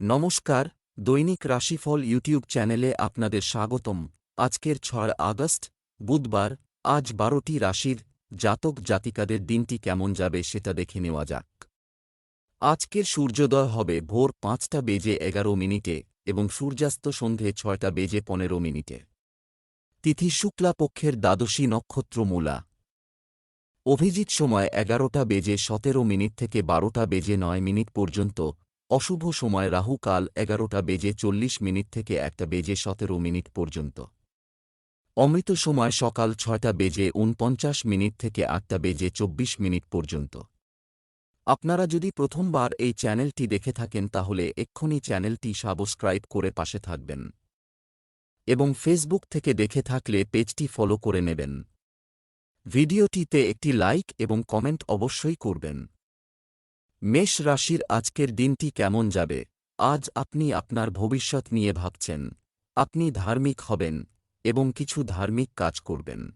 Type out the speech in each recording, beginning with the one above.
নমস্কার, দৈনিক রাশিফল ইউটিউব চ্যানেলে আপনাদের স্বাগতম। আজকের ছয় আগস্ট, বুধবার, আজ বারোটি রাশির জাতক জাতিকাদের দিনটি কেমন যাবে সেটা দেখে নেওয়া যাক। আজকের সূর্যোদয় হবে ভোর পাঁচটা বেজে এগারো মিনিটে এবং সূর্যাস্ত সন্ধে ছয়টা বেজে পনেরো মিনিটে। তিথি শুক্লাপক্ষের দ্বাদশী নক্ষত্র মূলা। অভিজিৎ সময় এগারোটা বেজে সতেরো মিনিট থেকে বারোটা বেজে নয় মিনিট পর্যন্ত অশুভ সময় রাহুকাল এগারোটা বেজে চল্লিশ মিনিট থেকে একটা বেজে সতেরো মিনিট পর্যন্ত। অমৃত সময় সকাল ছয়টা বেজে উনপঞ্চাশ মিনিট থেকে আটটা বেজে চব্বিশ মিনিট পর্যন্ত। আপনারা যদি প্রথমবার এই চ্যানেলটি দেখে থাকেন তাহলে এক্ষুনি চ্যানেলটি সাবস্ক্রাইব করে পাশে থাকবেন। এবং ফেসবুক থেকে দেখে থাকলে পেজটি ফলো করে নেবেন। ভিডিওটিতে একটি লাইক এবং কমেন্ট অবশ্যই করবেন। মেষ রাশির আজকের দিনটি কেমন যাবে? আজ আপনি আপনার ভবিষ্যৎ নিয়ে ভাবছেন। আপনি ধার্মিক হবেন এবং কিছু ধার্মিক কাজ করবেন।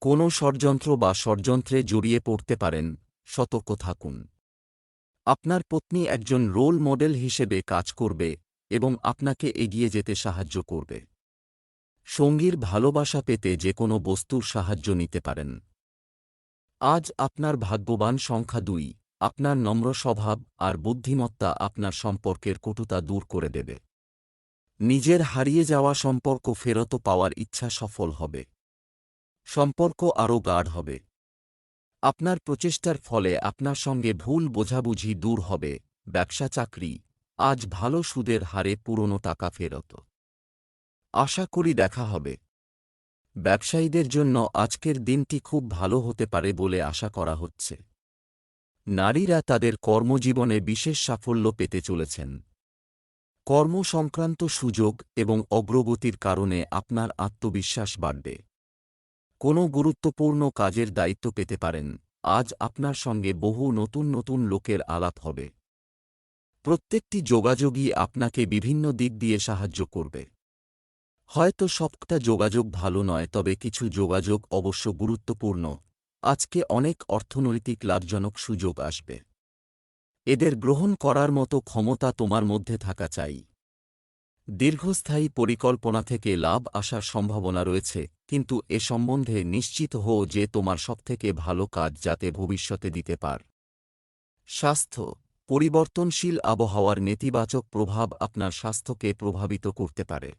কোনো ষড়যন্ত্র বা ষড়যন্ত্রে জড়িয়ে পড়তে পারেন, সতর্ক থাকুন। আপনার পত্নী একজন রোল মডেল হিসেবে কাজ করবে এবং আপনাকে এগিয়ে যেতে সাহায্য করবে। সঙ্গীর ভালোবাসা পেতে যে কোনো বস্তুর সাহায্য নিতে পারেন। আজ আপনার ভাগ্যবান সংখ্যা দুই। আপনার নম্র স্বভাব আর বুদ্ধিমত্তা আপনার সম্পর্কের কটুতা দূর করে দেবে। নিজের হারিয়ে যাওয়া সম্পর্ক ফেরত পাওয়ার ইচ্ছা সফল হবে। সম্পর্ক আরও গাঢ় হবে। আপনার প্রচেষ্টার ফলে আপনার সঙ্গে ভুল বোঝাবুঝি দূর হবে, ব্যবসা, চাকরি, আজ ভালো সুদের হারে পুরনো টাকা ফেরত। আশা করি দেখা হবে। ব্যবসায়ীদের জন্য আজকের দিনটি খুব ভালো হতে পারে বলে আশা করা হচ্ছে। নারীরা তাদের কর্মজীবনে বিশেষ সাফল্য পেতে চলেছেন। কর্ম সংক্রান্ত সুযোগ এবং অগ্রগতির কারণে আপনার আত্মবিশ্বাস বাড়বে। কোনো গুরুত্বপূর্ণ কাজের দায়িত্ব পেতে পারেন। আজ আপনার সঙ্গে বহু নতুন নতুন লোকের আলাপ হবে। প্রত্যেকটি যোগাযোগই আপনাকে বিভিন্ন দিক দিয়ে সাহায্য করবে। হয়তো সবটা যোগাযোগ ভালো নয়, তবে কিছু যোগাযোগ অবশ্য গুরুত্বপূর্ণ। আজকে অনেক অর্থনৈতিক লাভজনক সুযোগ আসবে। এদের গ্রহণ করার মতো ক্ষমতা তোমার মধ্যে থাকা চাই। দীর্ঘস্থায়ী পরিকল্পনা থেকে লাভ আসার সম্ভাবনা রয়েছে, কিন্তু এ সম্বন্ধে নিশ্চিত হও যে তোমার সবথেকে ভালো কাজ যাতে ভবিষ্যতে দিতে পার। স্বাস্থ্য, পরিবর্তনশীল আবহাওয়ার নেতিবাচক প্রভাব আপনার স্বাস্থ্যকে প্রভাবিত করতে পারে।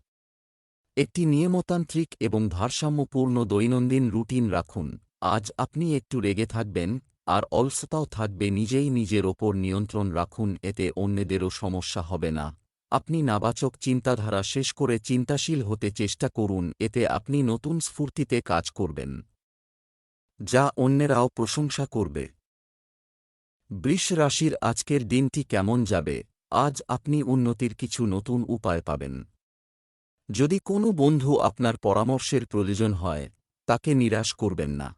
একটি নিয়মতান্ত্রিক এবং ভারসাম্যপূর্ণ দৈনন্দিন রুটিন রাখুন। আজ আপনি একটু রেগে থাকবেন, আর অলসতাও থাকবে নিজেই নিজের ওপর নিয়ন্ত্রণ রাখুন, এতে অন্যদেরও সমস্যা হবে না। আপনি নাবাচক চিন্তাধারা শেষ করে চিন্তাশীল হতে চেষ্টা করুন, এতে আপনি নতুন স্ফূর্তিতে কাজ করবেন। যা অন্যেরাও প্রশংসা করবে। বৃষ রাশির আজকের দিনটি কেমন যাবে? আজ আপনি উন্নতির কিছু নতুন উপায় পাবেন। যদি কোনো বন্ধু আপনার পরামর্শের প্রয়োজন হয়, তাকে নিরাশ করবেন না।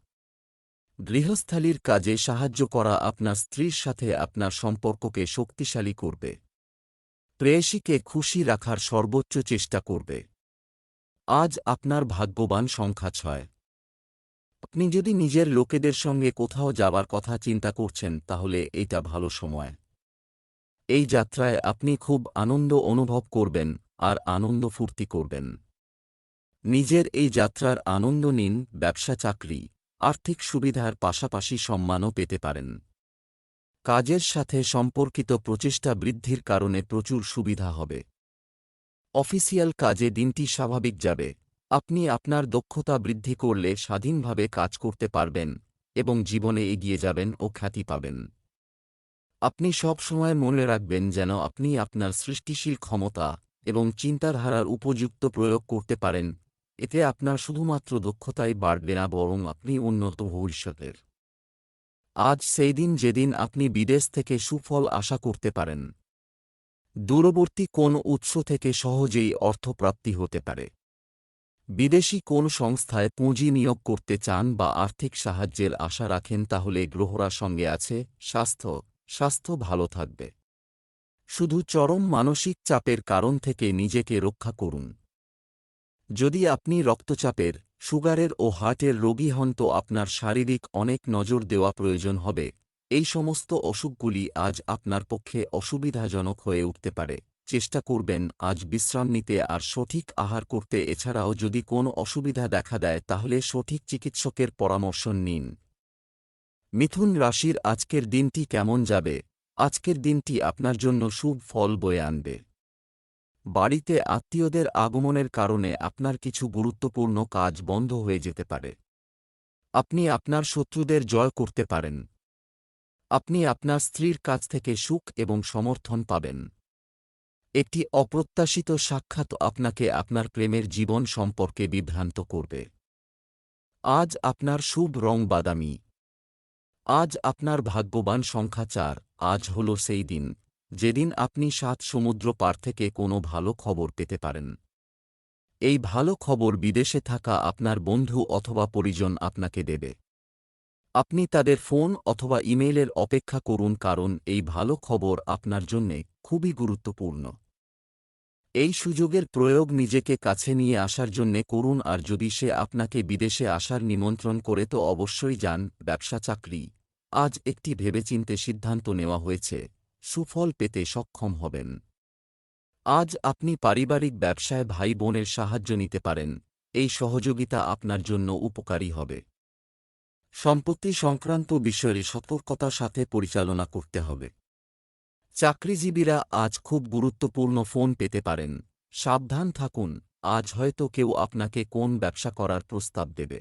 গৃহস্থালির কাজে সাহায্য করা আপনার স্ত্রীর সাথে আপনার সম্পর্ককে শক্তিশালী করবে। প্রেয়সীকে খুশি রাখার সর্বোচ্চ চেষ্টা করবে। আজ আপনার ভাগ্যবান সংখ্যা ছয়। আপনি যদি নিজের লোকেদের সঙ্গে কোথাও যাবার কথা চিন্তা করছেন, তাহলে এইটা ভালো সময়। এই যাত্রায় আপনি খুব আনন্দ অনুভব করবেন আর আনন্দ ফুর্তি করবেন। নিজের এই যাত্রার আনন্দ নিন, ব্যবসা চাকরি। আর্থিক সুবিধার পাশাপাশি সম্মানও পেতে পারেন। কাজের সাথে সম্পর্কিত প্রচেষ্টা বৃদ্ধির কারণে প্রচুর সুবিধা হবে। অফিসিয়াল কাজে দিনটি স্বাভাবিক যাবে। আপনি আপনার দক্ষতা বৃদ্ধি করলে স্বাধীনভাবে কাজ করতে পারবেন এবং জীবনে এগিয়ে যাবেন ও খ্যাতি পাবেন। আপনি সব সময় মনে রাখবেন যেন আপনি আপনার সৃষ্টিশীল ক্ষমতা এবং চিন্তাধারার উপযুক্ত প্রয়োগ করতে পারেন এতে আপনার শুধুমাত্র দক্ষতাই বাড়বে না, বরং আপনি উন্নত ভবিষ্যতের। আজ সেই দিন যেদিন আপনি বিদেশ থেকে সুফল আশা করতে পারেন। দূরবর্তী কোন উৎস থেকে সহজেই অর্থপ্রাপ্তি হতে পারে। বিদেশি কোন সংস্থায় পুঁজি নিয়োগ করতে চান বা আর্থিক সাহায্যের আশা রাখেন, তাহলে গ্রহরা সঙ্গে আছে, স্বাস্থ্য স্বাস্থ্য ভালো থাকবে। শুধু চরম মানসিক চাপের কারণ থেকে নিজেকে রক্ষা করুন। যদি আপনি রক্তচাপের, সুগারের ও হার্টের রোগী হন তো আপনার শারীরিক অনেক নজর দেওয়া প্রয়োজন হবে। এই সমস্ত অসুখগুলি আজ আপনার পক্ষে অসুবিধাজনক হয়ে উঠতে পারে। চেষ্টা করবেন আজ বিশ্রাম নিতে আর সঠিক আহার করতে। এছাড়াও যদি কোনো অসুবিধা দেখা দেয় তাহলে সঠিক চিকিৎসকের পরামর্শ নিন। মিথুন রাশির আজকের দিনটি কেমন যাবে? আজকের দিনটি আপনার জন্য শুভ ফল বয়ে আনবে। বাড়িতে আত্মীয়দের আগমনের কারণে আপনার কিছু গুরুত্বপূর্ণ কাজ বন্ধ হয়ে যেতে পারে। আপনি আপনার শত্রুদের জয় করতে পারেন। আপনি আপনার স্ত্রীর কাছ থেকে সুখ এবং সমর্থন পাবেন। একটি অপ্রত্যাশিত সাক্ষাৎ আপনাকে আপনার প্রেমের জীবন সম্পর্কে বিভ্রান্ত করবে। আজ আপনার শুভ রং বাদামি। আজ আপনার ভাগ্যবান সংখ্যা চার, আজ হল সেই দিন। যেদিন আপনি সাত সমুদ্র পার থেকে কোনো ভালো খবর পেতে পারেন। এই ভালো খবর বিদেশে থাকা আপনার বন্ধু অথবা পরিজন আপনাকে দেবে। আপনি তাদের ফোন অথবা ইমেইলের অপেক্ষা করুন কারণ এই ভালো খবর আপনার জন্যে খুবই গুরুত্বপূর্ণ। এই সুযোগের প্রয়োগ নিজেকে কাছে নিয়ে আসার জন্যে করুন আর যদি সে আপনাকে বিদেশে আসার নিমন্ত্রণ করে তো অবশ্যই যান, ব্যবসা চাকরি। আজ একটি ভেবেচিন্তে সিদ্ধান্ত নেওয়া হয়েছে। সুফল পেতে সক্ষম হবেন। আজ আপনি পারিবারিক ব্যবসায় ভাই বোনের সাহায্য নিতে পারেন, এই সহযোগিতা আপনার জন্য উপকারী হবে। সম্পত্তি সংক্রান্ত বিষয়ে সতর্কতার সাথে পরিচালনা করতে হবে। চাকরিজীবীরা আজ খুব গুরুত্বপূর্ণ ফোন পেতে পারেন, সাবধান থাকুন, আজ হয়তো কেউ আপনাকে কোন ব্যবসা করার প্রস্তাব দেবে।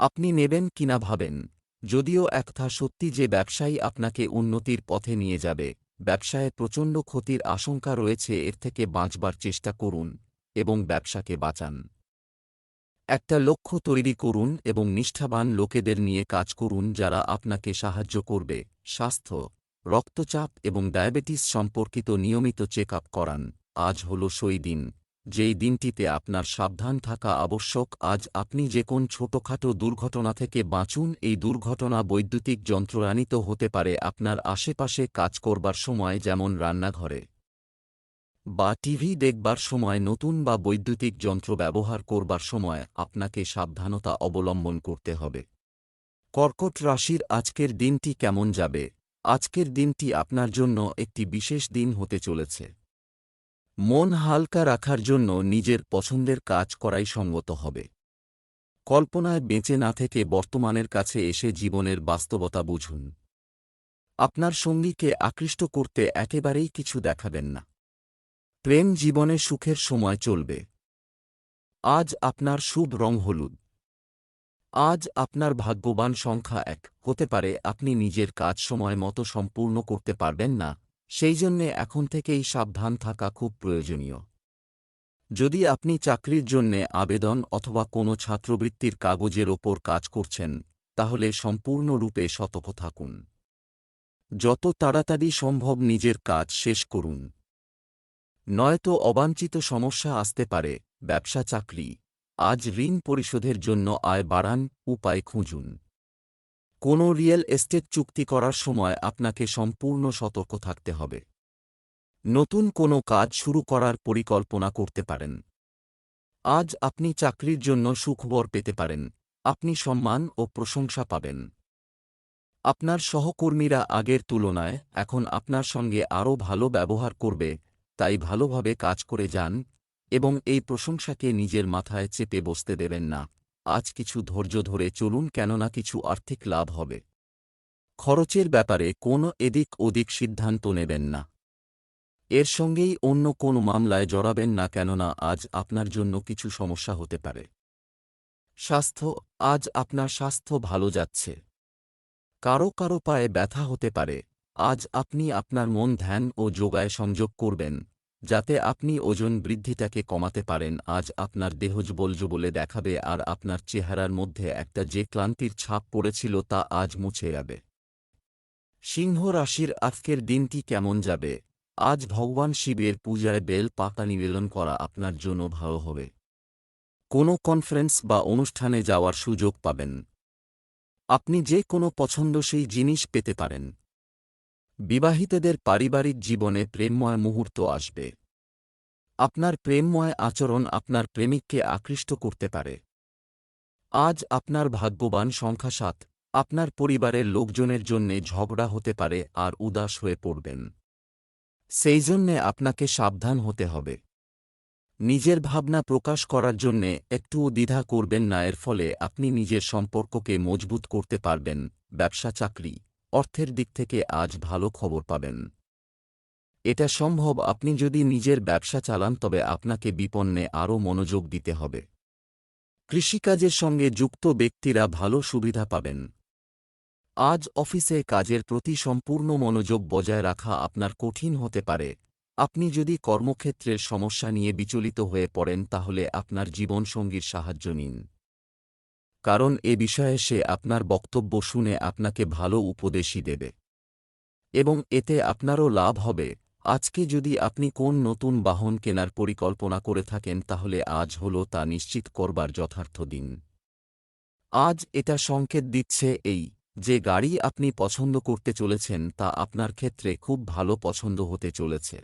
আপনি নেবেন কিনা ভাবেন যদিও একথা সত্যি যে ব্যবসায়ী আপনাকে উন্নতির পথে নিয়ে যাবে, ব্যবসায় প্রচণ্ড ক্ষতির আশঙ্কা রয়েছে এর থেকে বাঁচবার চেষ্টা করুন এবং ব্যবসাকে বাঁচান। একটা লক্ষ্য তৈরি করুন এবং নিষ্ঠাবান লোকেদের নিয়ে কাজ করুন যারা আপনাকে সাহায্য করবে, স্বাস্থ্য, রক্তচাপ এবং ডায়াবেটিস সম্পর্কিত নিয়মিত চেক করান। আজ হল সেই দিন। যেই দিনটিতে আপনার সাবধান থাকা আবশ্যক, আজ আপনি যে কোন ছোটখাটো দুর্ঘটনা থেকে বাঁচুন, এই দুর্ঘটনা বৈদ্যুতিক যন্ত্রানিত হতে পারে আপনার আশেপাশে কাজ করবার সময়, যেমন রান্নাঘরে বা টিভি দেখবার সময়, নতুন বা বৈদ্যুতিক যন্ত্র ব্যবহার করবার সময় আপনাকে সাবধানতা অবলম্বন করতে হবে। কর্কট রাশির আজকের দিনটি কেমন যাবে? আজকের দিনটি আপনার জন্য একটি বিশেষ দিন হতে চলেছে। মন হালকা রাখার জন্য নিজের পছন্দের কাজ করাই সঙ্গত হবে। কল্পনায় বেঁচে না থেকে বর্তমানের কাছে এসে জীবনের বাস্তবতা বুঝুন। আপনার সঙ্গীকে আকৃষ্ট করতে একেবারেই কিছু দেখাবেন না। প্রেম জীবনে সুখের সময় চলবে। আজ আপনার শুভ রং হলুদ। আজ আপনার ভাগ্যবান সংখ্যা এক। হতে পারে আপনি নিজের কাজ সময় মতো সম্পূর্ণ করতে পারবেন না। সেই জন্যে এখন থেকেই সাবধান থাকা খুব প্রয়োজনীয়। যদি আপনি চাকরির জন্যে আবেদন অথবা কোনো ছাত্রবৃত্তির কাগজের ওপর কাজ করছেন, তাহলে সম্পূর্ণরূপে সতর্ক থাকুন। যত তাড়াতাড়ি সম্ভব নিজের কাজ শেষ করুন। নয়তো অবাঞ্ছিত সমস্যা আসতে পারে, ব্যবসা চাকরি। আজ ঋণ পরিশোধের জন্য আয় বাড়ান, উপায় খুঁজুন। কোনো রিয়েল এস্টেট চুক্তি করার সময় আপনাকে সম্পূর্ণ সতর্ক থাকতে হবে। নতুন কোনো কাজ শুরু করার পরিকল্পনা করতে পারেন। আজ আপনি চাকরির জন্য সুখবর পেতে পারেন। আপনি সম্মান ও প্রশংসা পাবেন। আপনার সহকর্মীরা আগের তুলনায় এখন আপনার সঙ্গে আরও ভালো ব্যবহার করবে, তাই ভালোভাবে কাজ করে যান এবং এই প্রশংসাকে নিজের মাথায় চেপে বসতে দেবেন না। আজ কিছু ধৈর্য ধরে চলুন কেননা কিছু আর্থিক লাভ হবে। খরচের ব্যাপারে কোনো এদিক ওদিক সিদ্ধান্ত নেবেন না। এর সঙ্গেই অন্য কোনো মামলায় জড়াবেন না কেননা আজ আপনার জন্য কিছু সমস্যা হতে পারে। স্বাস্থ্য, আজ আপনার স্বাস্থ্য ভালো যাচ্ছে। কারও কারও পায়ে ব্যথা হতে পারে। আজ আপনি আপনার মন ধ্যান ও যোগায় সংযোগ করবেন। যাতে আপনি ওজন বৃদ্ধিটাকে কমাতে পারেন, আজ আপনার দেহজবলজ বলে দেখাবে আর আপনার চেহারার মধ্যে একটা যে ক্লান্তির ছাপ পড়েছিল তা আজ মুছে যাবে। সিংহ রাশির আজকের দিনটি কেমন যাবে? আজ ভগবান শিবের পূজায় বেল পাতা নিবেদন করা আপনার জন্য ভালো হবে। কোনো কনফারেন্স বা অনুষ্ঠানে যাওয়ার সুযোগ পাবেন। আপনি যে কোনো পছন্দসই জিনিস পেতে পারেন। বিবাহিতদের পারিবারিক জীবনে প্রেমময় মুহূর্ত আসবে। আপনার প্রেমময় আচরণ আপনার প্রেমিককে আকৃষ্ট করতে পারে। আজ আপনার ভাগ্যবান সংখ্যা সাত। আপনার পরিবারের লোকজনের জন্যে ঝগড়া হতে পারে আর উদাস হয়ে পড়বেন। সেই জন্যে আপনাকে সাবধান হতে হবে। নিজের ভাবনা প্রকাশ করার জন্যে একটুও দ্বিধা করবেন না, এর ফলে আপনি নিজের সম্পর্ককে মজবুত করতে পারবেন, ব্যবসা, চাকরি। অর্থের দিক থেকে আজ ভালো খবর পাবেন। এটা সম্ভব আপনি যদি নিজের ব্যবসা চালান, তবে আপনাকে বিপন্নে আরও মনোযোগ দিতে হবে। কৃষিকাজের সঙ্গে যুক্ত ব্যক্তিরা ভালো সুবিধা পাবেন। আজ অফিসে কাজের প্রতি সম্পূর্ণ মনোযোগ বজায় রাখা আপনার কঠিন হতে পারে। আপনি যদি কর্মক্ষেত্রের সমস্যা নিয়ে বিচলিত হয়ে পড়েন, তাহলে আপনার জীবনসঙ্গীর সাহায্য নিন। কারণ এ বিষয়ে সে আপনার বক্তব্য শুনে আপনাকে ভালো উপদেশই দেবে। এবং এতে আপনারও লাভ হবে। আজকে যদি আপনি কোন নতুন বাহন কেনার পরিকল্পনা করে থাকেন, তাহলে আজ হল তা নিশ্চিত করবার যথার্থ দিন। আজ এটা সংকেত দিচ্ছে এই, যে গাড়ি আপনি পছন্দ করতে চলেছেন, তা আপনার ক্ষেত্রে খুব ভালো পছন্দ হতে চলেছে।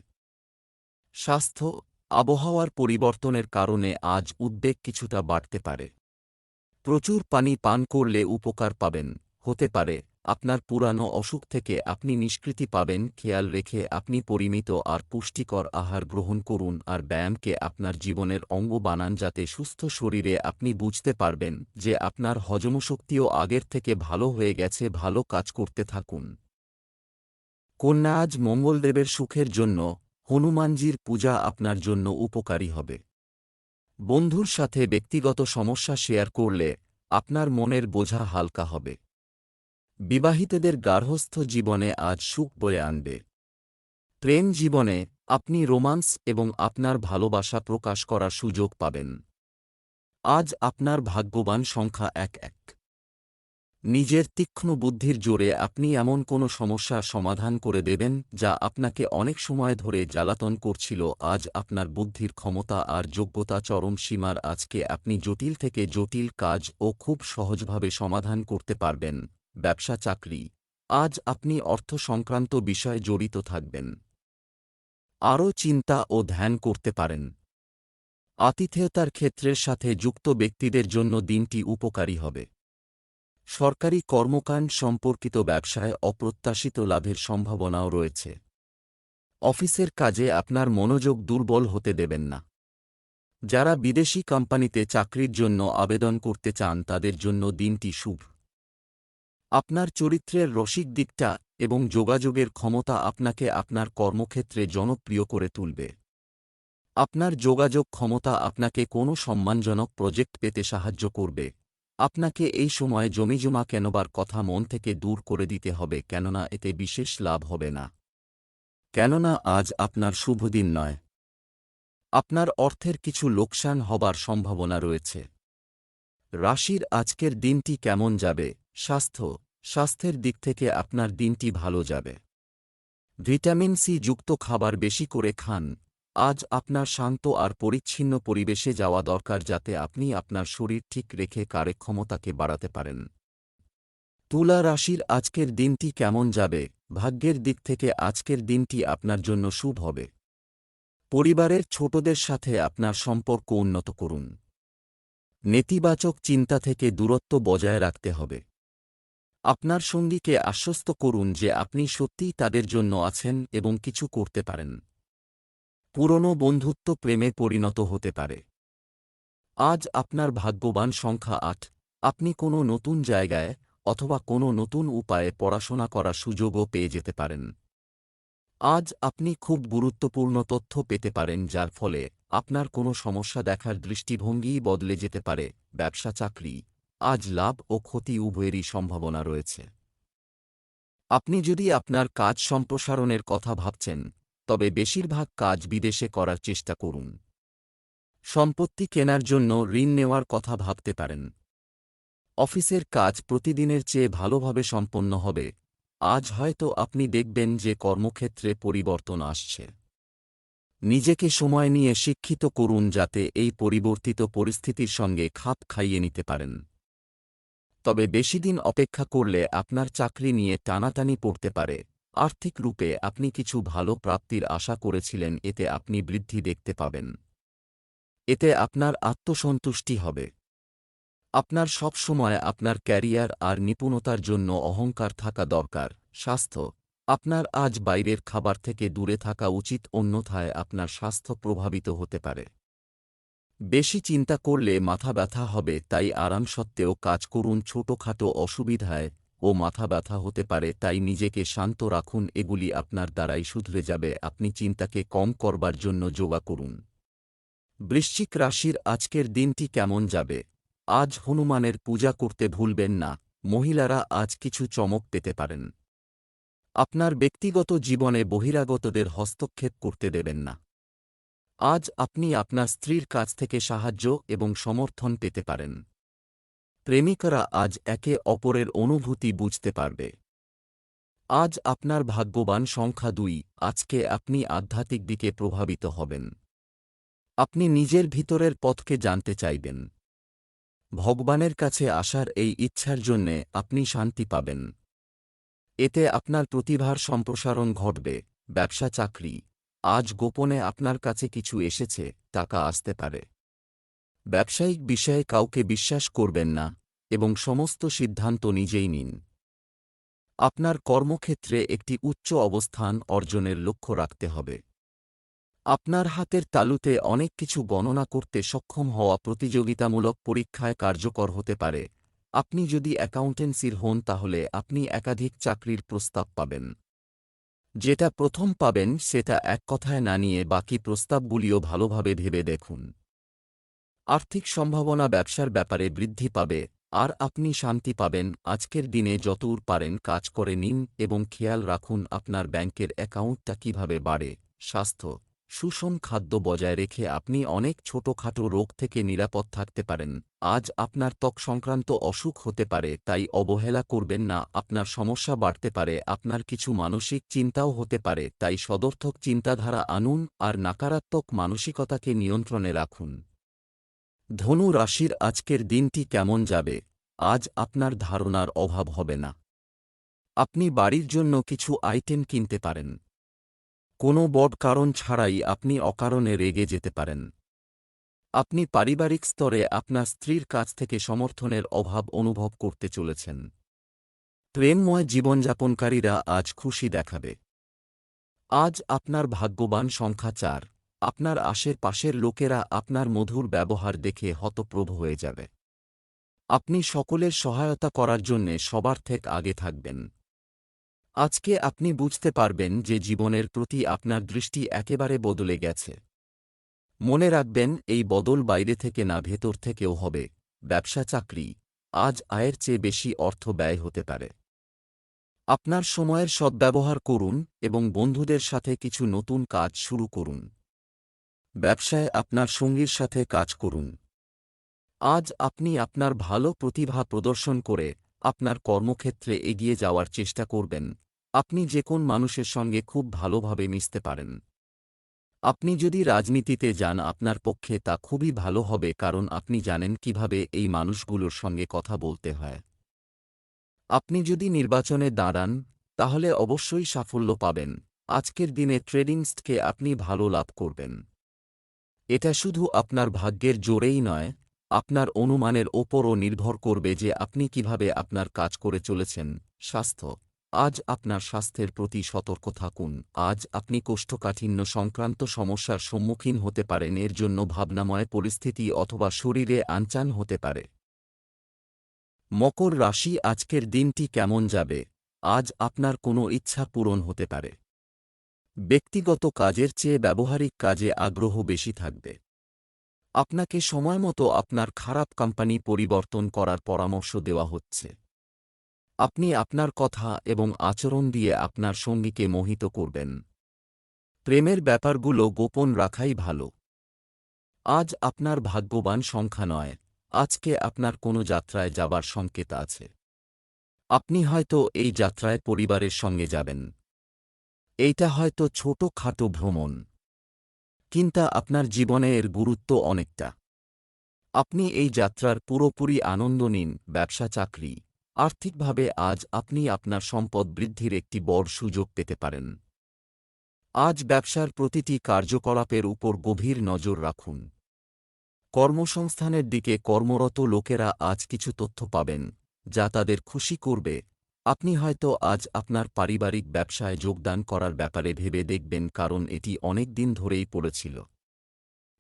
স্বাস্থ্য, আবহাওয়ার পরিবর্তনের কারণে আজ উদ্বেগ কিছুটা বাড়তে পারে। প্রচুর পানি পান করলে উপকার পাবেন। হতে পারে, আপনার পুরানো অসুখ থেকে আপনি নিষ্কৃতি পাবেন। খেয়াল রেখে আপনি পরিমিত আর পুষ্টিকর আহার গ্রহণ করুন আর ব্যায়ামকে আপনার জীবনের অঙ্গ বানান যাতে সুস্থ শরীরে আপনি বুঝতে পারবেন যে আপনার হজমশক্তিও আগের থেকে ভালো হয়ে গেছে। ভালো কাজ করতে থাকুন। কন্যা আজ মঙ্গলদেবের সুখের জন্য হনুমানজির পূজা আপনার জন্য উপকারী হবে। বন্ধুর সাথে ব্যক্তিগত সমস্যা শেয়ার করলে আপনার মনের বোঝা হালকা হবে। বিবাহিতদের গার্হস্থ জীবনে আজ সুখ বয়ে আনবে। প্রেম জীবনে আপনি রোমান্স এবং আপনার ভালোবাসা প্রকাশ করার সুযোগ পাবেন। আজ আপনার ভাগ্যবান সংখ্যা এক এক। নিজের তীক্ষ্ণ বুদ্ধির জোরে আপনি এমন কোনো সমস্যা সমাধান করে দেবেন যা আপনাকে অনেক সময় ধরে জ্বালাতন করছিল। আজ আপনার বুদ্ধির ক্ষমতা আর যোগ্যতা চরম সীমার। আজকে আপনি জটিল থেকে জটিল কাজ ও খুব সহজভাবে সমাধান করতে পারবেন। ব্যবসা, চাকরি। আজ আপনি অর্থ সংক্রান্ত বিষয়ে জড়িত থাকবেন। আরও চিন্তা ও ধ্যান করতে পারেন। আতিথেয়তার ক্ষেত্রের সাথে যুক্ত ব্যক্তিদের জন্য দিনটি উপকারী হবে। সরকারি কর্মকাণ্ড সম্পর্কিত ব্যবসায় অপ্রত্যাশিত লাভের সম্ভাবনাও রয়েছে। অফিসের কাজে আপনার মনোযোগ দুর্বল হতে দেবেন না। যারা বিদেশি কোম্পানিতে চাকরির জন্য আবেদন করতে চান তাদের জন্য দিনটি শুভ। আপনার চরিত্রের রসিক দিকটা এবং যোগাযোগের ক্ষমতা আপনাকে আপনার কর্মক্ষেত্রে জনপ্রিয় করে তুলবে। আপনার যোগাযোগ ক্ষমতা আপনাকে কোনো সম্মানজনক প্রজেক্ট পেতে সাহায্য করবে। আপনাকে এই সময় জমিজমা কেনবার কথা মন থেকে দূর করে দিতে হবে কেননা এতে বিশেষ লাভ হবে না। কেননা আজ আপনার শুভদিন নয়। আপনার অর্থের কিছু লোকসান হবার সম্ভাবনা রয়েছে। রাশির আজকের দিনটি কেমন যাবে? স্বাস্থ্য, স্বাস্থ্যের দিক থেকে আপনার দিনটি ভালো যাবে। ভিটামিন সি যুক্ত খাবার বেশি করে খান। আজ আপনার শান্ত আর পরিচ্ছিন্ন পরিবেশে যাওয়া দরকার যাতে আপনি আপনার শরীর ঠিক রেখে কার্যক্ষমতাকে বাড়াতে পারেন। তুলা রাশির আজকের দিনটি কেমন যাবে? ভাগ্যের দিক থেকে আজকের দিনটি আপনার জন্য শুভ হবে। পরিবারের ছোটদের সাথে আপনার সম্পর্ক উন্নত করুন। নেতিবাচক চিন্তা থেকে দূরত্ব বজায় রাখতে হবে। আপনার সঙ্গীকে আশ্বস্ত করুন যে আপনি সত্যিই তাদের জন্য আছেন এবং কিছু করতে পারেন। পুরনো বন্ধুত্ব প্রেমে পরিণত হতে পারে। আজ আপনার ভাগ্যবান সংখ্যা আট। আপনি কোনো নতুন জায়গায় অথবা কোনো নতুন উপায়ে পড়াশোনা করার সুযোগও পেয়ে যেতে পারেন। আজ আপনি খুব গুরুত্বপূর্ণ তথ্য পেতে পারেন যার ফলে আপনার কোনো সমস্যা দেখার দৃষ্টিভঙ্গিই বদলে যেতে পারে, ব্যবসা, চাকরি। আজ লাভ ও ক্ষতি উভয়েরই সম্ভাবনা রয়েছে। আপনি যদি আপনার কাজ সম্প্রসারণের কথা ভাবছেন তবে বেশিরভাগ কাজ বিদেশে করার চেষ্টা করুন। সম্পত্তি কেনার জন্য ঋণ নেওয়ার কথা ভাবতে পারেন। অফিসের কাজ প্রতিদিনের চেয়ে ভালোভাবে সম্পন্ন হবে। আজ হয়তো আপনি দেখবেন যে কর্মক্ষেত্রে পরিবর্তন আসছে। নিজেকে সময় নিয়ে শিক্ষিত করুন যাতে এই পরিবর্তিত পরিস্থিতির সঙ্গে খাপ খাইয়ে নিতে পারেন। তবে বেশিদিন অপেক্ষা করলে আপনার চাকরি নিয়ে টানাটানি পড়তে পারে। আর্থিক রূপে আপনি কিছু ভালো প্রাপ্তির আশা করেছিলেন, এতে আপনি বৃদ্ধি দেখতে পাবেন। এতে আপনার আত্মসন্তুষ্টি হবে। আপনার সব সময় আপনার ক্যারিয়ার আর নিপুণতার জন্য অহংকার থাকা দরকার। স্বাস্থ্য। আপনার আজ বাইরের খাবার থেকে দূরে থাকা উচিত, অন্যথায় আপনার স্বাস্থ্য প্রভাবিত হতে পারে। বেশি চিন্তা করলে মাথা ব্যথা হবে, তাই আরাম সত্ত্বেও কাজ করুন। ছোটখাটো অসুবিধায় ও মাথা ব্যথা হতে পারে, তাই নিজেকে শান্ত রাখুন, এগুলি আপনার দ্বারাই শুধরে যাবে। আপনি চিন্তাকে কম করবার জন্য যোগা করুন। বৃশ্চিক রাশির আজকের দিনটি কেমন যাবে? আজ হনুমানের পূজা করতে ভুলবেন না, মহিলারা আজ কিছু চমক পেতে পারেন। আপনার ব্যক্তিগত জীবনে বহিরাগতদের হস্তক্ষেপ করতে দেবেন না। আজ আপনি আপনার স্ত্রীর কাছ থেকে সাহায্য এবং সমর্থন পেতে পারেন। প্রেমিকরা আজ একে অপরের অনুভূতি বুঝতে পারবে। আজ আপনার ভাগ্যবান সংখ্যা দুই, আজকে আপনি আধ্যাত্মিক দিকে প্রভাবিত হবেন। আপনি নিজের ভিতরের পথকে জানতে চাইবেন। ভগবানের কাছে আসার এই ইচ্ছার জন্যে আপনি শান্তি পাবেন। এতে আপনার প্রতিভার সম্প্রসারণ ঘটবে, ব্যবসা চাকরি, আজ গোপনে আপনার কাছে কিছু এসেছে, টাকা আসতে পারে। ব্যবসায়িক বিষয়ে কাউকে বিশ্বাস করবেন না এবং সমস্ত সিদ্ধান্ত নিজেই নিন। আপনার কর্মক্ষেত্রে একটি উচ্চ অবস্থান অর্জনের লক্ষ্য রাখতে হবে। আপনার হাতের তালুতে অনেক কিছু গণনা করতে সক্ষম হওয়া প্রতিযোগিতামূলক পরীক্ষায় কার্যকর হতে পারে। আপনি যদি অ্যাকাউন্টেন্সির হন তাহলে আপনি একাধিক চাকরির প্রস্তাব পাবেন। যেটা প্রথম পাবেন সেটা এক কথায় না নিয়ে বাকি প্রস্তাবগুলিও ভালোভাবে ভেবে দেখুন। আর্থিক সম্ভাবনা ব্যবসার ব্যাপারে বৃদ্ধি পাবে, আর আপনি শান্তি পাবেন। আজকের দিনে যতদূর পারেন কাজ করে নিন এবং খেয়াল রাখুন আপনার ব্যাংকের অ্যাকাউন্টটা কীভাবে বাড়ে। স্বাস্থ্য, সুষম খাদ্য বজায় রেখে আপনি অনেক ছোটখাটো রোগ থেকে নিরাপদ থাকতে পারেন। আজ আপনার ত্বক সংক্রান্ত অসুখ হতে পারে, তাই অবহেলা করবেন না। আপনার সমস্যা বাড়তে পারে, আপনার কিছু মানসিক চিন্তাও হতে পারে, তাই সদর্থক চিন্তাধারা আনুন আর নাকারাত্মক মানসিকতাকে নিয়ন্ত্রণে রাখুন। ধনু রাশির আজকের দিনটি কেমন যাবে? আজ আপনার ধারণার অভাব হবে না। আপনি বাড়ির জন্য কিছু আইটেম কিনতে পারেন। কোনো বড় কারণ ছাড়াই আপনি অকারণে রেগে যেতে পারেন। আপনি পারিবারিক স্তরে আপনার স্ত্রীর কাছ থেকে সমর্থনের অভাব অনুভব করতে চলেছেন। প্রেমময় জীবনযাপনকারীরা আজ খুশি দেখাবে। আজ আপনার ভাগ্যবান সংখ্যা চার। আপনার আশের পাশের লোকেরা আপনার মধুর ব্যবহার দেখে হতপ্রভ হয়ে যাবে। আপনি সকলের সহায়তা করার জন্যে সবার থেকে আগে থাকবেন। আজকে আপনি বুঝতে পারবেন যে জীবনের প্রতি আপনার দৃষ্টি একেবারে বদলে গেছে। মনে রাখবেন, এই বদল বাইরে থেকে না, ভেতর থেকেও হবে। ব্যবসা, চাকরি, আজ আয়ের চেয়ে বেশি অর্থ ব্যয় হতে পারে। আপনার সময়ের সদ্ব্যবহার করুন এবং বন্ধুদের সাথে কিছু নতুন কাজ শুরু করুন। ব্যবসায় আপনার সঙ্গীর সাথে কাজ করুন। আজ আপনি আপনার ভালো প্রতিভা প্রদর্শন করে আপনার কর্মক্ষেত্রে এগিয়ে যাওয়ার চেষ্টা করবেন। আপনি যে কোন মানুষের সঙ্গে খুব ভালোভাবে মিশতে পারেন। আপনি যদি রাজনীতিতে যান, আপনার পক্ষে তা খুবই ভালো হবে কারণ আপনি জানেন কীভাবে এই মানুষগুলোর সঙ্গে কথা বলতে হয়। আপনি যদি নির্বাচনে দাঁড়ান, তাহলে অবশ্যই সাফল্য পাবেন। আজকের দিনে ট্রেডিংসকে আপনি ভালো লাভ করবেন। এটা শুধু আপনার ভাগ্যের জোরেই নয়, আপনার অনুমানের ওপরও নির্ভর করবে যে আপনি কীভাবে আপনার কাজ করে চলেছেন। স্বাস্থ্য, আজ আপনার স্বাস্থ্যের প্রতি সতর্ক থাকুন, আজ আপনি কোষ্ঠকাঠিন্য সংক্রান্ত সমস্যার সম্মুখীন হতে পারেন, এর জন্য ভাবনাময় পরিস্থিতি অথবা শরীরে আনচান হতে পারে। মকর রাশি আজকের দিনটি কেমন যাবে? আজ আপনার কোনো ইচ্ছা পূরণ হতে পারে। ব্যক্তিগত কাজের চেয়ে ব্যবহারিক কাজে আগ্রহ বেশি থাকবে। আপনাকে সময়মতো আপনার খারাপ কোম্পানি পরিবর্তন করার পরামর্শ দেওয়া হচ্ছে। আপনি আপনার কথা এবং আচরণ দিয়ে আপনার সঙ্গীকে মোহিত করবেন। প্রেমের ব্যাপারগুলো গোপন রাখাই ভালো। আজ আপনার ভাগ্যবান সংখ্যা নয়, আজকে আপনার কোনো যাত্রায় যাবার সংকেত আছে। আপনি হয়তো এই যাত্রায় পরিবারের সঙ্গে যাবেন। এইটা হয়তো ছোট খাটো ভ্রমণ। কিন্তু আপনার জীবনে এর গুরুত্ব অনেকটা। আপনি এই যাত্রার পুরোপুরি আনন্দ নিন, ব্যবসা, চাকরি। আর্থিকভাবে আজ আপনি আপনার সম্পদ বৃদ্ধির একটি বড় সুযোগ পেতে পারেন। আজ ব্যবসার প্রতিটি কার্যকলাপের উপর গভীর নজর রাখুন। কর্মসংস্থানের দিকে কর্মরত লোকেরা আজ কিছু তথ্য পাবেন, যা তাদের খুশি করবে। আপনি হয়তো আজ আপনার পারিবারিক ব্যবসায় যোগদান করার ব্যাপারে ভেবে দেখবেন কারণ এটি অনেক দিন ধরেই পড়েছিল।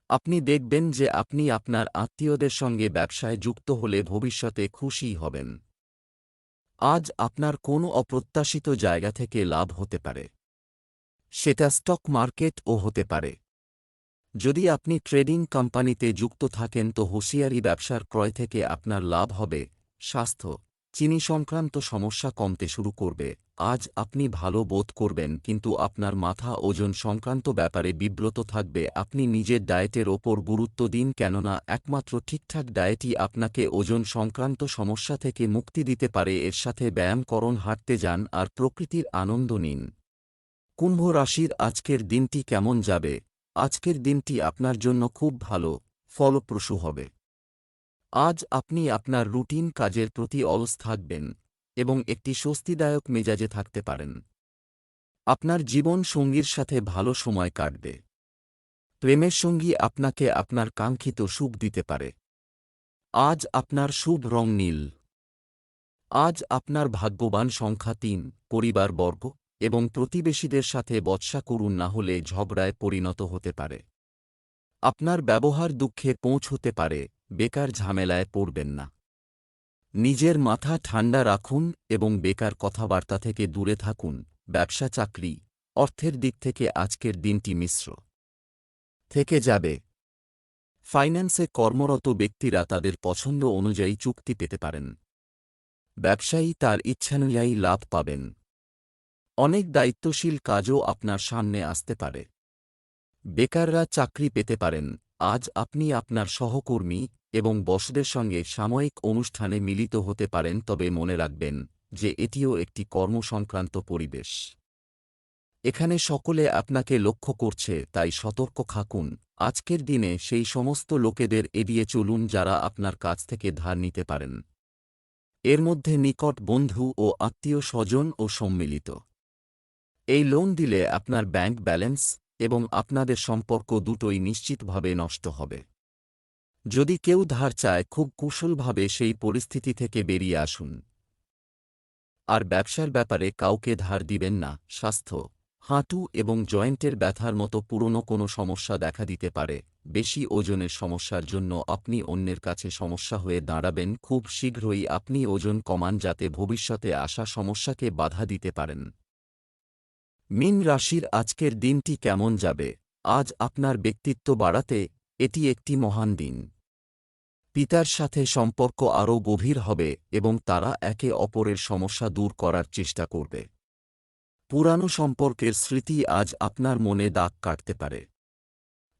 আপনি দেখবেন যে আপনি আপনার আত্মীয়দের সঙ্গে ব্যবসায় যুক্ত হলে ভবিষ্যতে খুশি হবেন। আজ আপনার কোনো অপ্রত্যাশিত জায়গা থেকে লাভ হতে পারে। সেটা স্টক মার্কেট ও হতে পারে। যদি আপনি ট্রেডিং কোম্পানিতে যুক্ত থাকেন তো হুঁশিয়ারি ব্যবসার ক্রয় থেকে আপনার লাভ হবে, স্বাস্থ্য চিনি সংক্রান্ত সমস্যা কমতে শুরু করবে। আজ আপনি ভালো বোধ করবেন, কিন্তু আপনার মাথা ওজন সংক্রান্ত ব্যাপারে বিব্রত থাকবে। আপনি নিজের ডায়েটের ওপর গুরুত্ব দিন কেননা একমাত্র ঠিকঠাক ডায়েটই আপনাকে ওজন সংক্রান্ত সমস্যা থেকে মুক্তি দিতে পারে। এর সাথে ব্যায়ামকরণ, হাঁটতে যান আর প্রকৃতির আনন্দ নিন। কুম্ভ রাশির আজকের দিনটি কেমন যাবে? আজকের দিনটি আপনার জন্য খুব ভালো, ফলপ্রসূ হবে। আজ আপনি আপনার রুটিন কাজের প্রতি অলস থাকবেন এবং একটি স্বস্তিদায়ক মেজাজে থাকতে পারেন। আপনার জীবন সঙ্গীর সাথে ভালো সময় কাটবে। প্রেমের সঙ্গী আপনাকে আপনার কাঙ্ক্ষিত সুখ দিতে পারে। আজ আপনার শুভ রং নীল। আজ আপনার ভাগ্যবান সংখ্যা তিন, পরিবার বর্গ এবং প্রতিবেশীদের সাথে বৎসা করুন না হলে ঝগড়ায় পরিণত হতে পারে। আপনার ব্যবহার দুঃখে পৌঁছতে পারে। বেকার ঝামেলায় পড়বেন না। নিজের মাথা ঠান্ডা রাখুন এবং বেকার কথাবার্তা থেকে দূরে থাকুন। ব্যবসা চাকরি, অর্থের দিক থেকে আজকের দিনটি মিশ্র। থেকে যাবে। ফাইন্যান্সে কর্মরত ব্যক্তিরা তাদের পছন্দ অনুযায়ী চুক্তি পেতে পারেন। ব্যবসায়ী তার ইচ্ছানুযায়ী লাভ পাবেন। অনেক দায়িত্বশীল কাজও আপনার সামনে আসতে পারে। বেকাররা চাকরি পেতে পারেন। আজ আপনি আপনার সহকর্মী এবং বসদের সঙ্গে সাময়িক অনুষ্ঠানে মিলিত হতে পারেন তবে মনে রাখবেন যে এটিও একটি কর্মসংক্রান্ত পরিবেশ। এখানে সকলে আপনাকে লক্ষ্য করছে, তাই সতর্ক থাকুন। আজকের দিনে সেই সমস্ত লোকেদের এড়িয়ে চলুন যারা আপনার কাছ থেকে ধার নিতে পারেন। এর মধ্যে নিকট বন্ধু ও আত্মীয় স্বজন ও সম্মিলিত। এই লোন দিলে আপনার ব্যাংক ব্যালেন্স এবং আপনাদের সম্পর্ক দুটোই নিশ্চিতভাবে নষ্ট হবে। যদি কেউ ধার চায়, খুব কুশলভাবে সেই পরিস্থিতি থেকে বেরিয়ে আসুন। আর ব্যবসার ব্যাপারে কাউকে ধার দিবেন না, স্বাস্থ্য, হাঁটু এবং জয়েন্টের ব্যথার মতো পুরনো কোনো সমস্যা দেখা দিতে পারে। বেশি ওজনের সমস্যার জন্য আপনি অন্যের কাছে সমস্যা হয়ে দাঁড়াবেন, খুব শীঘ্রই আপনি ওজন কমান যাতে ভবিষ্যতে আসা সমস্যাকে বাধা দিতে পারেন। মিন রাশির আজকের দিনটি কেমন যাবে? আজ আপনার ব্যক্তিত্ব বাড়াতে এটি একটি মহান দিন। পিতার সাথে সম্পর্ক আরও গভীর হবে এবং তারা একে অপরের সমস্যা দূর করার চেষ্টা করবে। পুরানো সম্পর্কের স্মৃতি আজ আপনার মনে দাগ কাটতে পারে।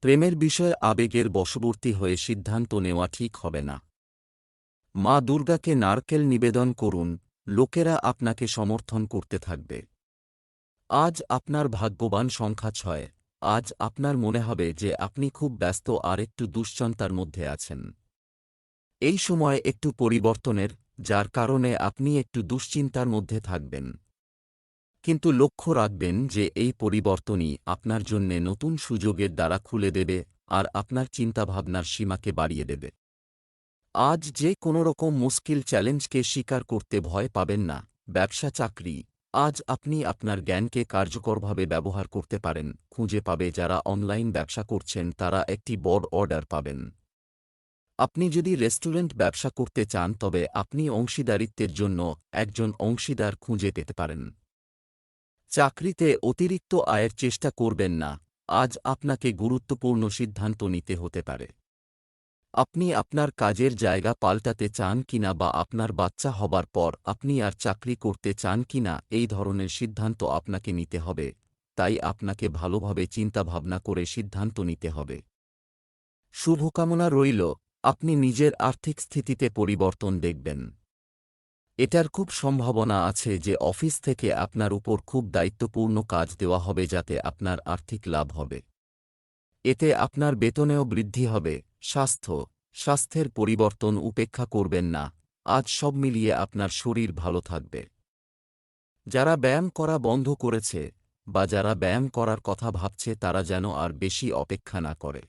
প্রেমের বিষয়ে আবেগের বশবর্তী হয়ে সিদ্ধান্ত নেওয়া ঠিক হবে না। মা দুর্গাকে নারকেল নিবেদন করুন, লোকেরা আপনাকে সমর্থন করতে থাকবে। আজ আপনার ভাগ্যবান সংখ্যা ছয়, আজ আপনার মনে হবে যে আপনি খুব ব্যস্ত আর একটু দুশ্চন্তার মধ্যে আছেন। এই সময় একটু পরিবর্তনের, যার কারণে আপনি একটু দুশ্চিন্তার মধ্যে থাকবেন। কিন্তু লক্ষ্য রাখবেন যে এই পরিবর্তনই আপনার জন্যে নতুন সুযোগের দ্বারা খুলে দেবে আর আপনার চিন্তাভাবনার সীমাকে বাড়িয়ে দেবে। আজ যে কোনো রকম মুশকিল চ্যালেঞ্জকে স্বীকার করতে ভয় পাবেন না, ব্যবসা চাকরি, আজ আপনি আপনার জ্ঞানকে কার্যকরভাবে ব্যবহার করতে পারেন, খুঁজে পাবে যারা অনলাইন ব্যবসা করছেন তারা একটি বড় অর্ডার পাবেন। আপনি যদি রেস্টুরেন্ট ব্যবসা করতে চান, তবে আপনি অংশীদারিত্বের জন্য একজন অংশীদার খুঁজে পেতে পারেন। চাকরিতে অতিরিক্ত আয়ের চেষ্টা করবেন না, আজ আপনাকে গুরুত্বপূর্ণ সিদ্ধান্ত নিতে হতে পারে। আপনি আপনার কাজের জায়গা পাল্টাতে চান কিনা বা আপনার বাচ্চা হবার পর আপনি আর চাকরি করতে চান কিনা, এই ধরনের সিদ্ধান্ত আপনাকে নিতে হবে। তাই আপনাকে ভালোভাবে চিন্তাভাবনা করে সিদ্ধান্ত নিতে হবে। শুভকামনা রইল। আপনি নিজের আর্থিক স্থিতিতে পরিবর্তন দেখবেন। এটার খুব সম্ভাবনা আছে যে অফিস থেকে আপনার উপর খুব দায়িত্বপূর্ণ কাজ দেওয়া হবে যাতে আপনার আর্থিক লাভ হবে। এতে আপনার বেতনেও বৃদ্ধি হবে, স্বাস্থ্য, স্বাস্থ্যের পরিবর্তন উপেক্ষা করবেন না, আজ সব মিলিয়ে আপনার শরীর ভালো থাকবে। যারা ব্যায়াম করা বন্ধ করেছে, বা যারা ব্যায়াম করার কথা ভাবছে তারা যেন আর বেশি অপেক্ষা না করে।